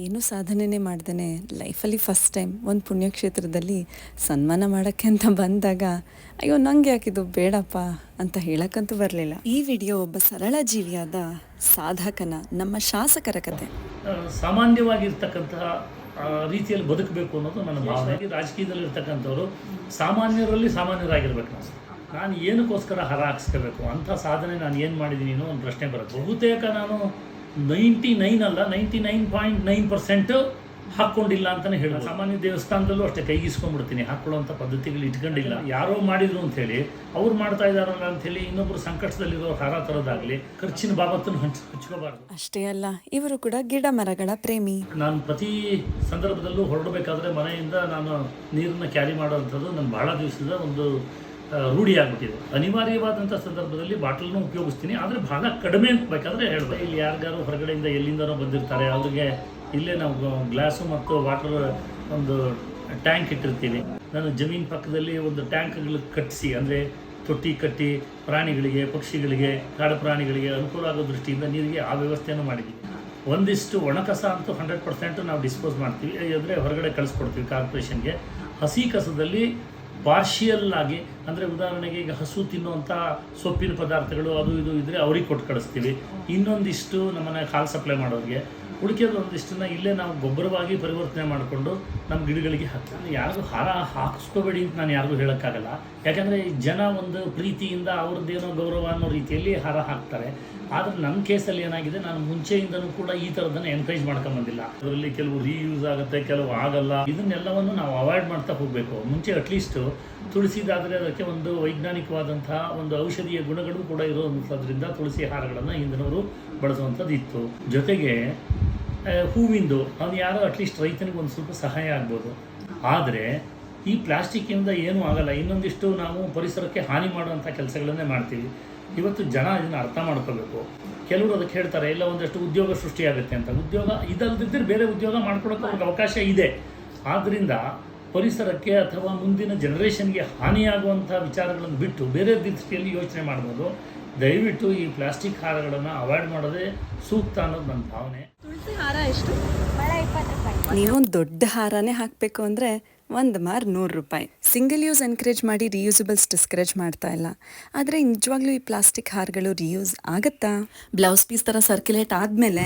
ಏನು ಸಾಧನೆನೇ ಮಾಡ್ದೇ ಲೈಫಲ್ಲಿ ಫಸ್ಟ್ ಟೈಮ್ ಒಂದು ಪುಣ್ಯಕ್ಷೇತ್ರದಲ್ಲಿ ಸನ್ಮಾನ ಮಾಡೋಕ್ಕೆ ಅಂತ ಬಂದಾಗ, ಅಯ್ಯೋ, ನಂಗೆ ಯಾಕಿದು ಬೇಡಪ್ಪ ಅಂತ ಹೇಳಕ್ಕಂತೂ ಬರಲಿಲ್ಲ. ಈ ವಿಡಿಯೋ ಒಬ್ಬ ಸರಳ ಜೀವಿಯಾದ ಸಾಧಕನ, ನಮ್ಮ ಶಾಸಕರ ಕತೆ. ಸಾಮಾನ್ಯವಾಗಿರ್ತಕ್ಕಂತಹ ರೀತಿಯಲ್ಲಿ ಬದುಕಬೇಕು ಅನ್ನೋದು ನನ್ನ ಭಾವನೆ. ರಾಜಕೀಯದಲ್ಲಿ ಇರ್ತಕ್ಕಂಥವ್ರು ಸಾಮಾನ್ಯರಲ್ಲಿ ಸಾಮಾನ್ಯರಾಗಿರ್ಬೇಕು ನಾನು ಏನಕ್ಕೋಸ್ಕರ ಹರ ಹಾಕ್ಸ್ಕೋಬೇಕು ಅಂಥ ಸಾಧನೆ ನಾನು ಏನು ಮಾಡಿದ್ದೀನಿ ಅನ್ನೋ ಒಂದು ಪ್ರಶ್ನೆ ಬರುತ್ತೆ. ಬಹುತೇಕ ನಾನು ನೈಂಟಿ ನೈನ್ ಅಲ್ಲ ninety nine point nine percent ಹಾಕ್ಕೊಂಡಿಲ್ಲ ಅಂತಲೇ ಹೇಳೋದು ಸಾಮಾನ್ಯ ದೇವಸ್ಥಾನದಲ್ಲೂ ಅಷ್ಟೇ ಕೈಗಿಸ್ಕೊಂಡ್ಬಿಡ್ತೀನಿ. ಹಾಕೊಳ್ಳುವಂಥ ಪದ್ಧತಿಗಳು ಇಟ್ಕೊಂಡಿಲ್ಲ. ಯಾರೋ ಮಾಡಿದ್ರು ಅಂತೇಳಿ ಅವ್ರು ಮಾಡ್ತಾ ಇದ್ದಾರಲ್ಲ ಅಂಥೇಳಿ ಇನ್ನೊಬ್ರು ಸಂಕಟದಲ್ಲಿರೋ ಹಾರ ತರೋದಾಗಲಿ ಖರ್ಚಿನ ಬಾಬತ್ತನ್ನು ಹಂಚ್ ಹಚ್ಕೋಬಾರ್ದು. ಅಷ್ಟೇ ಅಲ್ಲ ಇವರು ಕೂಡ ಗಿಡ ಮರಗಳ ಪ್ರೇಮಿ. ನಾನು ಪ್ರತಿ ಸಂದರ್ಭದಲ್ಲೂ ಹೊರಡಬೇಕಾದ್ರೆ ಮನೆಯಿಂದ ನಾನು ನೀರನ್ನು ಕ್ಯಾರಿ ಮಾಡೋವಂಥದ್ದು ನನ್ನ ಬಹಳ ದಿವಸದ ಒಂದು ಆ, ರೂಢಿ ಆಗ್ಬಿಟ್ಟಿದೆ. ಅನಿವಾರ್ಯವಾದಂಥ ಸಂದರ್ಭದಲ್ಲಿ ಬಾಟಲ್ನ ಉಪಯೋಗಿಸ್ತೀನಿ ಆದರೆ ಬಹಳ ಕಡಿಮೆ ಅಂತ ಬೇಕಾದ್ರೆ ಹೇಳ್ಬೇಕು ಇಲ್ಲಿ ಯಾರಿಗಾರು ಹೊರಗಡೆಯಿಂದ ಎಲ್ಲಿಂದನೋ ಬಂದಿರ್ತಾರೆ ಅವ್ರಿಗೆ ಇಲ್ಲೇ ನಾವು ಗ್ಲಾಸು ಮತ್ತು ವಾಟರ್ ಒಂದು ಟ್ಯಾಂಕ್ ಇಟ್ಟಿರ್ತೀವಿ. ನಾನು ಜಮೀನ್ ಪಕ್ಕದಲ್ಲಿ ಒಂದು ಟ್ಯಾಂಕ್ಗಳು ಕಟ್ಟಿಸಿ ಅಂದರೆ ತೊಟ್ಟಿ ಕಟ್ಟಿ ಪ್ರಾಣಿಗಳಿಗೆ ಪಕ್ಷಿಗಳಿಗೆ ಕಾಡು ಪ್ರಾಣಿಗಳಿಗೆ ಅನುಕೂಲ ಆಗೋ ದೃಷ್ಟಿಯಿಂದ ನೀರಿಗೆ ಆ ವ್ಯವಸ್ಥೆಯನ್ನು ಮಾಡಿದ್ವಿ. ಒಂದಿಷ್ಟು ಒಣಕಸ ಅಂತೂ ಹಂಡ್ರೆಡ್ ಪರ್ಸೆಂಟ್ ನಾವು ಡಿಸ್ಪೋಸ್ ಮಾಡ್ತೀವಿ ಅಂದರೆ ಹೊರಗಡೆ ಕಳಿಸ್ಕೊಡ್ತೀವಿ ಕಾರ್ಪೊರೇಷನ್ಗೆ. ಹಸಿ ಕಸದಲ್ಲಿ ಪಾರ್ಷಿಯಲ್ ಆಗಿ ಅಂದರೆ ಉದಾಹರಣೆಗೆ ಈಗ ಹಸು ತಿನ್ನುವಂಥ ಸೊಪ್ಪಿನ ಪದಾರ್ಥಗಳು ಅದು ಇದು ಇದ್ದರೆ ಅವ್ರಿಗೆ ಕೊಟ್ಟು ಕಳಿಸ್ತೀವಿ. ಇನ್ನೊಂದಿಷ್ಟು ನಮ್ಮನೆ ಹಾಲು ಸಪ್ಲೈ ಮಾಡೋರಿಗೆ. ಉಳಿಕೆದು ಒಂದಿಷ್ಟನ್ನ ಇಲ್ಲೇ ನಾವು ಗೊಬ್ಬರವಾಗಿ ಪರಿವರ್ತನೆ ಮಾಡಿಕೊಂಡು ನಮ್ಮ ಗಿಡಗಳಿಗೆ ಹಾಕ್ತೀವಿ. ಯಾರಿಗೂ ಹಾರ ಹಾಕಿಸ್ಕೋಬೇಡಿ ಅಂತ ನಾನು ಯಾರಿಗೂ ಹೇಳೋಕ್ಕಾಗಲ್ಲ. ಯಾಕಂದರೆ ಜನ ಒಂದು ಪ್ರೀತಿಯಿಂದ ಅವ್ರದ್ದೇನೋ ಗೌರವ ಅನ್ನೋ ರೀತಿಯಲ್ಲಿ ಹಾರ ಹಾಕ್ತಾರೆ. ಆದರೆ ನಮ್ಮ ಕೇಸಲ್ಲಿ ಏನಾಗಿದೆ, ನಾನು ಮುಂಚೆಯಿಂದನೂ ಕೂಡ ಈ ಥರದನ್ನು ಎನ್ಕರೇಜ್ ಮಾಡ್ಕೊಂಬಂದಿಲ್ಲ ಅದರಲ್ಲಿ ಕೆಲವು ರೀಯೂಸ್ ಆಗುತ್ತೆ, ಕೆಲವು ಆಗಲ್ಲ. ಇದನ್ನೆಲ್ಲವನ್ನು ನಾವು ಅವಾಯ್ಡ್ ಮಾಡ್ತಾ ಹೋಗಬೇಕು. ಮುಂಚೆ ಅಟ್ಲೀಸ್ಟ್ ತುಳಸಿದಾದರೆ ಅದಕ್ಕೆ ಒಂದು ವೈಜ್ಞಾನಿಕವಾದಂತಹ ಒಂದು ಔಷಧೀಯ ಗುಣಗಳು ಕೂಡ ಇರುವಂಥದ್ರಿಂದ ತುಳಸಿ ಹಾರಗಳನ್ನು ಹಿಂದಿನವರು ಬಳಸುವಂಥದ್ದು ಇತ್ತು ಜೊತೆಗೆ ಹೂವಿಂದು, ಅವ್ನು ಯಾರೋ ಅಟ್ಲೀಸ್ಟ್ ರೈತನಿಗೆ ಒಂದು ಸ್ವಲ್ಪ ಸಹಾಯ ಆಗ್ಬೋದು. ಆದರೆ, ಈ ಪ್ಲಾಸ್ಟಿಕ್ಕಿಂದ ಏನೂ ಆಗಲ್ಲ. ಇನ್ನೊಂದಿಷ್ಟು ನಾವು ಪರಿಸರಕ್ಕೆ ಹಾನಿ ಮಾಡುವಂಥ ಕೆಲಸಗಳನ್ನೇ ಮಾಡ್ತೀವಿ. ಇವತ್ತು ಜನ ಇದನ್ನು ಅರ್ಥ ಮಾಡ್ಕೋಬೇಕು. ಕೆಲವರು ಅದಕ್ಕೆ ಹೇಳ್ತಾರೆ, ಇಲ್ಲ, ಒಂದಷ್ಟು ಉದ್ಯೋಗ ಸೃಷ್ಟಿಯಾಗುತ್ತೆ ಅಂತ. ಉದ್ಯೋಗ ಇದಲ್ದಿದ್ದರೆ ಬೇರೆ ಉದ್ಯೋಗ ಮಾಡ್ಕೊಳಕ್ಕೆ ಒಂದು ಅವಕಾಶ ಇದೆ. ಆದ್ದರಿಂದ ಪರಿಸರಕ್ಕೆ ಅಥವಾ ಮುಂದಿನ ಜನ್ರೇಷನ್ಗೆ ಹಾನಿಯಾಗುವಂಥ ವಿಚಾರಗಳನ್ನು ಬಿಟ್ಟು ಬೇರೆ ದೃಷ್ಟಿಯಲ್ಲಿ ಯೋಚನೆ ಮಾಡ್ಬೋದು. ದಯವಿಟ್ಟು ಈ ಪ್ಲಾಸ್ಟಿಕ್ ಹಾರಗಳನ್ನು ಅವಾಯ್ಡ್ ಮಾಡೋದೇ ಸೂಕ್ತ ಅನ್ನೋದು ನನ್ನ ಭಾವನೆ. ತುಳಸಿ ಹಾರ ಎಷ್ಟು? ನೀವೊಂದು ದೊಡ್ಡ ಹಾರನೇ ಹಾಕಬೇಕು ಅಂದರೆ ಒಂದು ಮಾರು ನೂರು ರೂಪಾಯಿ. ಸಿಂಗಲ್ ಯೂಸ್ ಎನ್ಕರೇಜ್ ಮಾಡಿ ರಿಯೂಸಬಲ್ಸ್ ಡಿಸ್ಕರೇಜ್ ಮಾಡ್ತಾ ಇಲ್ಲ. ಆದರೆ ನಿಜವಾಗ್ಲೂ ಈ ಪ್ಲಾಸ್ಟಿಕ್ ಹಾರಗಳು ರಿಯೂಸ್ ಆಗುತ್ತಾ? ಬ್ಲೌಸ್ ಪೀಸ್ ಥರ ಸರ್ಕ್ಯುಲೇಟ್ ಆದಮೇಲೆ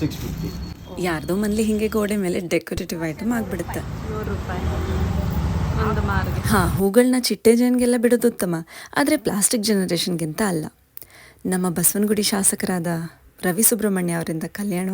ಸಿಕ್ಸ್ ಫಿಫ್ಟಿ ಯಾರ್ದೋ ಮನೇಲಿ ಹಿಂಗೆ ಗೋಡೆ ಮೇಲೆ ಡೆಕೋರೇಟಿವ್ ಐಟಮ್ ಆಗಿಬಿಡುತ್ತೆ. ಹಾ ಹೂಗಳನ್ನ ಚಿಟ್ಟೆ ಜನಗೆಲ್ಲ ಬಿಡೋದು ಉತ್ತಮ. ಆದರೆ ಪ್ಲಾಸ್ಟಿಕ್ ಜನರೇಷನ್ಗಿಂತ ಅಲ್ಲ. ನಮ್ಮ ಬಸವನಗುಡಿ ಶಾಸಕರಾದ ರವಿ ಸುಬ್ರಹ್ಮಣ್ಯ ಅವರಿಂದ ಕಲ್ಯಾಣ